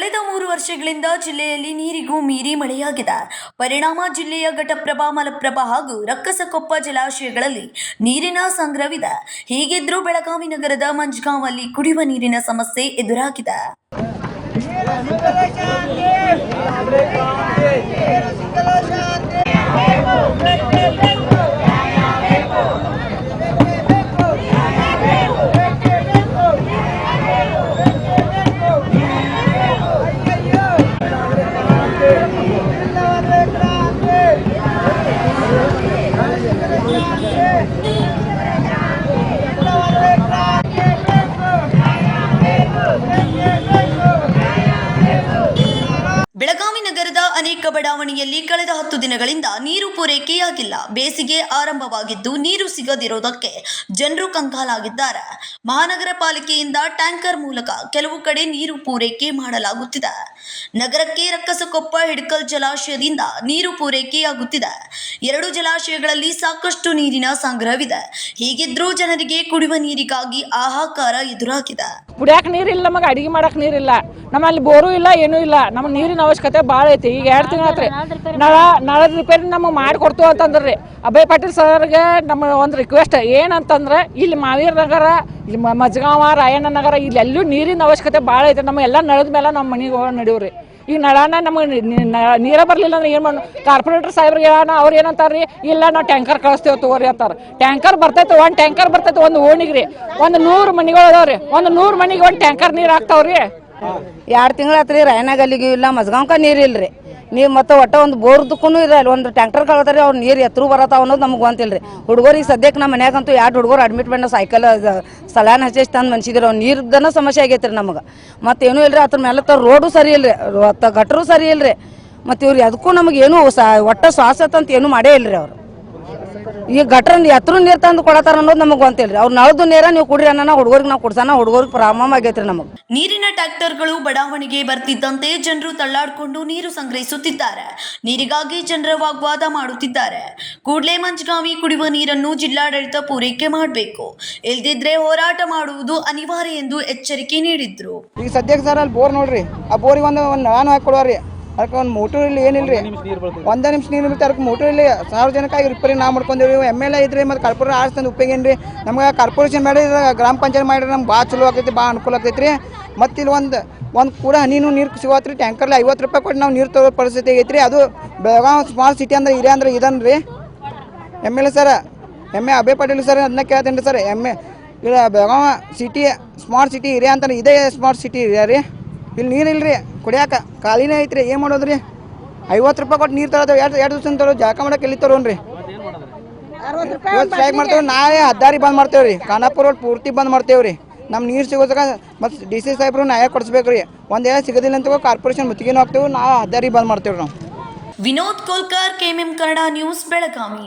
ನಿಮಿಷಗಳಿಂದ ಜಿಲ್ಲೆಯಲ್ಲಿ ನೀರಿಗೂ ಮೀರಿ ಮಳೆಯಾಗಿದೆ. ಪರಿಣಾಮ ಜಿಲ್ಲೆಯ ಘಟಪ್ರಭಾ, ಮಲಪ್ರಭಾ ಹಾಗೂ ರಕ್ಕಸಕೊಪ್ಪ ಜಲಾಶಯಗಳಲ್ಲಿ ನೀರಿನ ಸಂಗ್ರಹವಿದೆ. ಹೀಗಿದ್ರೂ ಬೆಳಗಾವಿ ನಗರದ ಮಂಜ್ಗಾಂವಲ್ಲಿ ಕುಡಿಯುವ ನೀರಿನ ಸಮಸ್ಯೆ ಎದುರಾಗಿದೆ. ನಗರದ ಅನೇಕ ಬಡಾವಣೆಯಲ್ಲಿ ಕಳೆದ ಹತ್ತು ದಿನಗಳಿಂದ ನೀರು ಪೂರೈಕೆಯಾಗಿಲ್ಲ. ಬೇಸಿಗೆ ಆರಂಭವಾಗಿದ್ದು ನೀರು ಸಿಗದಿರೋದಕ್ಕೆ ಜನರು ಕಂಗಾಲಾಗಿದ್ದಾರೆ. ಮಹಾನಗರ ಪಾಲಿಕೆಯಿಂದ ಟ್ಯಾಂಕರ್ ಮೂಲಕ ಕೆಲವು ಕಡೆ ನೀರು ಪೂರೈಕೆ ಮಾಡಲಾಗುತ್ತಿದೆ. ನಗರಕ್ಕೆ ರಕ್ಕಸಕೊಪ್ಪ, ಹಿಡ್ಕಲ್ ಜಲಾಶಯದಿಂದ ನೀರು ಪೂರೈಕೆಯಾಗುತ್ತಿದೆ. ಎರಡು ಜಲಾಶಯಗಳಲ್ಲಿ ಸಾಕಷ್ಟು ನೀರಿನ ಸಂಗ್ರಹವಿದೆ. ಹೀಗಿದ್ರೂ ಜನರಿಗೆ ಕುಡಿಯುವ ನೀರಿಗಾಗಿ ಆಹಾಕಾರ ಎದುರಾಗಿದೆ. ಕುಡಿಯಾಕ ನೀರಿಲ್ಲ ನಮಗೆ, ಅಡಿಗೆ ಮಾಡಕ್ ನೀರಿಲ್ಲ. ನಮ್ಮಲ್ಲಿ ಬೋರು ಇಲ್ಲ, ಏನೂ ಇಲ್ಲ. ನಮಗೆ ನೀರಿನ ಅವಶ್ಯಕತೆ ಭಾಳ ಐತಿ. ಈಗ ಎರಡು ತಿಂಗಳತ್ರಿ ನಳ, ನಳದ ರಿಪೇರಿ ನಮಗೆ ಮಾಡಿಕೊಡ್ತು ಅಂತಂದ್ರಿ. ಅಭಯ್ ಪಾಟೀಲ್ ಸರ್ಗೆ ನಮ್ಮ ಒಂದು ರಿಕ್ವೆಸ್ಟ್ ಏನಂತಂದ್ರೆ, ಇಲ್ಲಿ ಮಾವೀರ್ ನಗರ ಇಲ್ಲಿ ಮಜ್ಗಾವ ರಾಯಣ್ಣ ನಗರ ಇಲ್ಲೆಲ್ಲೂ ನೀರಿನ ಅವಶ್ಯಕತೆ ಭಾಳ ಐತೆ. ನಮ್ಮ ನಮಗೆಲ್ಲ ನಳದ ಮೇಲೆ ನಮ್ಮ ಮನೆಗೆ ನಡೆಯವ್ರಿ ಈಗ ನಳನ ನಮಗೆ ನೀರ ಬರಲಿಲ್ಲ ಅಂದ್ರೆ ಏನು ಮಾಡ ಕಾರ್ಪೊರೇಟರ್ ಸಾಹೇಬ್ರಿಗೆ ಹೇಳೋಣ, ಅವ್ರು ಏನಂತಾರ್ರಿ ಇಲ್ಲ ನಾವು ಟ್ಯಾಂಕರ್ ಕಳಿಸ್ತೇವೆ ತಗೋರಿ ಅಂತಾರೆ. ಟ್ಯಾಂಕರ್ ಬರ್ತೈತೆ, ಒಂದು ಟ್ಯಾಂಕರ್ ಬರ್ತೈತೆ, ಒಂದು ಓಣಿಗೆ ರೀ. ಒಂದು ನೂರು ಮನೆಗಳು ಅದಾವ್ರಿ ಒಂದು ನೂರು ಮನೆಗೆ ಒಂದು ಟ್ಯಾಂಕರ್ ನೀರು ಹಾಕ್ತಾವ್ರಿ ಎರಡು ತಿಂಗಳಾತ್ರಿ ರಾಯನಗಲ್ಲಿಗೂ ಇಲ್ಲ, ಮಜ್ಗಾವ್ಕ ನೀರಿಲ್ಲ ಇಲ್ರಿ. ನೀವು ಮತ್ತೆ ಒಟ್ಟ ಒಂದು ಬೋರ್ದಕ್ಕೂ ಅಲ್ಲಿ ಒಂದು ಟ್ಯಾಂಕ್ಟರ್ ಕಳತಾರೆ ಅವ್ರು ನೀರು ಎತ್ತರ ಬರತ್ತಾವ ಅನ್ನೋದು ನಮಗೆ ರೀ ಹುಡುಗರಿಗೆ ಸದ್ಯಕ್ಕೆ ನಮ್ಮ ಮನ್ಯಾಗಂತೂ ಎರಡು ಹುಡುಗರು ಅಡ್ಮಿಟ್ ಮಾಡೋ ಸೈಕಲ್ ಸಲಾನ್ ಹಚ್ಚಿ ತಂದು ಮನ್ಸಿದ್ರು ಅವ್ರು ನೀರ್ದನ ಸಮಸ್ಯೆ ಆಗೈತ್ರಿ ನಮಗೆ. ಮತ್ತೇನೂ ಇಲ್ರಿ, ಅದ್ರ ಮೇಲೆ ತ ರೋಡು ಸರಿ ಇಲ್ರಿ ಅತ್ತ ಗಟ್ರು ಸರಿ ಇಲ್ರಿ. ಮತ್ತು ಇವ್ರು ಅದಕ್ಕೂ ನಮಗೆ ಏನೂ ಒಟ್ಟ ಅಂತ ಏನೂ ಮಾಡೇ ಇಲ್ರಿ ಅವ್ರು. ಈ ಗಟ್ರ ಎತ್ತರ ನೀರು ತಂದು ಕೊಡತಾರ ಅನ್ನೋದು ನಮಗೆ ಗೊತ್ತಿಲ್ರಿ. ಅವ್ರು ನಳದು ನೀರ ನೀವು ಕುಡ್ರಿ ಅನ್ನ ಹುಡುಗರಿಗೆ ನಾವು ಕುಡ್ಸಾನ ಹುಡುಗರಿಗೆ ಪ್ರಾಬ್ಲಮ್ ಆಗೈತ್ರಿ ನಮಗೆ. ನೀರಿನ ಟ್ರಾಕ್ಟರ್ಗಳು ಬಡಾವಣೆಗೆ ಬರ್ತಿದ್ದಂತೆ ಜನರು ತಳ್ಳಾಡಿಕೊಂಡು ನೀರು ಸಂಗ್ರಹಿಸುತ್ತಿದ್ದಾರೆ. ನೀರಿಗಾಗಿ ಜನರ ವಾಗ್ವಾದ ಮಾಡುತ್ತಿದ್ದಾರೆ. ಕೂಡ್ಲೆ ಮಂಜಗಾವಿ ಕುಡಿಯುವ ನೀರನ್ನು ಜಿಲ್ಲಾಡಳಿತ ಪೂರೈಕೆ ಮಾಡಬೇಕು. ಇಲ್ದಿದ್ರೆ ಹೋರಾಟ ಮಾಡುವುದು ಅನಿವಾರ್ಯ ಎಂದು ಎಚ್ಚರಿಕೆ ನೀಡಿದ್ರು. ಈಗ ಸದ್ಯಕ್ಕೆ ಸರ್ ಅಲ್ಲಿ ಬೋರ್ ನೋಡ್ರಿ. ಆ ಬೋರಿಗೆ ಒಂದು ಒಂದು ನಳಾನು ಹಾಕಿ ಕೊಡೋರಿ ಅದಕ್ಕೆ ಒಂದು ಮೋಟರ್ ಇಲ್ಲಿ ಏನಿಲ್ರಿ? ಒಂದೇ ನಿಮಿಷ ನೀರು ಇರುತ್ತೆ ಅದಕ್ಕೆ ಮೋಟರ್ ಇಲ್ಲಿ ಸಾರ್ವಜನಿಕವಾಗಿ ರಿಪೇರಿ ನಾವು ಮಾಡ್ಕೊಂಡೇವಿ ಎಂ ಎಲ್ ಎ ಇದ್ರಿ ಮತ್ತು ಕಾರ್ಪೊರೇಟ್ ಆರಿಸ್ತಂದು ಉಪಯೋಗ ರೀ ನಮ್ಗೆ ಕಾರ್ಪೊರೇಷನ್ ಮಾಡಿ ಗ್ರಾಮ ಪಂಚಾಯತ್ ಮಾಡಿದ್ರೆ ನಮ್ಗೆ ಭಾಳ ಚಲೋ ಆಗ್ತೈತಿ ಭಾಳ ಅನುಕೂಲ ಆಗ್ತೈತಿ ರೀ ಮತ್ತು ಇಲ್ಲಿ ಒಂದು ಒಂದು ಕೂಡ ಹನಿನೂ ನೀರು ಸಿಗೋತ್ರಿ. ಟ್ಯಾಂಕರ್ಲಿ ಐವತ್ತು ರೂಪಾಯಿ ಕೊಟ್ಟು ನಾವು ನೀರು ತಗೋ ಪರಿಸ್ಥಿತಿ ಐತ್ರಿ ಅದು ಬೆಳಗಾವಿ ಸ್ಮಾರ್ಟ್ ಸಿಟಿ ಅಂದ್ರೆ ಇರೇ ಅಂದ್ರೆ ಇದನ್ನು ರೀ M L A sir M A Abhay Patil sir ಅದನ್ನ ಕೇಳ್ತೇನೆ ರೀ ಸರ್ ಎಂ ಎ ಇಲ್ಲ ಬೆಳಗಾವಿ ಸಿಟಿ ಸ್ಮಾರ್ಟ್ ಸಿಟಿ ಇರೇ ಅಂತ ಇದೇ ಸ್ಮಾರ್ಟ್ ಸಿಟಿ ಇರೇ ರೀ. ಇಲ್ಲಿ ನೀರು ಇಲ್ರಿ ಕುಡಿಯಾಕ. ಖಾಲಿನೇ ಐತ್ರಿ ಏನು ಮಾಡೋದ್ರಿ? ಐವತ್ತು ರೂಪಾಯಿ ಕೊಟ್ಟು ನೀರು ತರೋದು ಎರಡು ಎರಡು ದಿವಸ ತರೋ ಜಾಕ ಮಾಡಕ್ಕೆ ಎಲ್ಲಿ ತರೋನ್ರಿ? ಇವತ್ತು ಸ್ಟ್ರೈಕ್ ಮಾಡ್ತೇವೆ ನಾಳೆ ಹದ್ದಾರಿ ಬಂದ್ ಮಾಡ್ತೇವೆ ರೀ ಖಾನಾಪುರ ರೋಡ್ ಪೂರ್ತಿ ಬಂದ್ ಮಾಡ್ತೇವೆ ರೀ ನಮ್ಮ ನೀರು ಸಿಗೋದಾಗ ಮತ್ತು ಡಿ ಸಿ ಸಾಹೇಬ್ರು ನ್ಯಾಯ ಕೊಡಿಸ್ಬೇಕು ರೀ ಒಂದು ವೇಳೆ ಸಿಗೋದಿಲ್ಲ ಅಂತ ಕಾರ್ಪೊರೇಷನ್ ಮುತ್ತಿಗೆನೂ ಹಾಕ್ತೇವೆ ನಾವು ಹದ್ದಾರಿ ಬಂದ್ ಮಾಡ್ತೇವೆ ನಾವು. Vinod Kolkar KMM Kannada news Belagavi.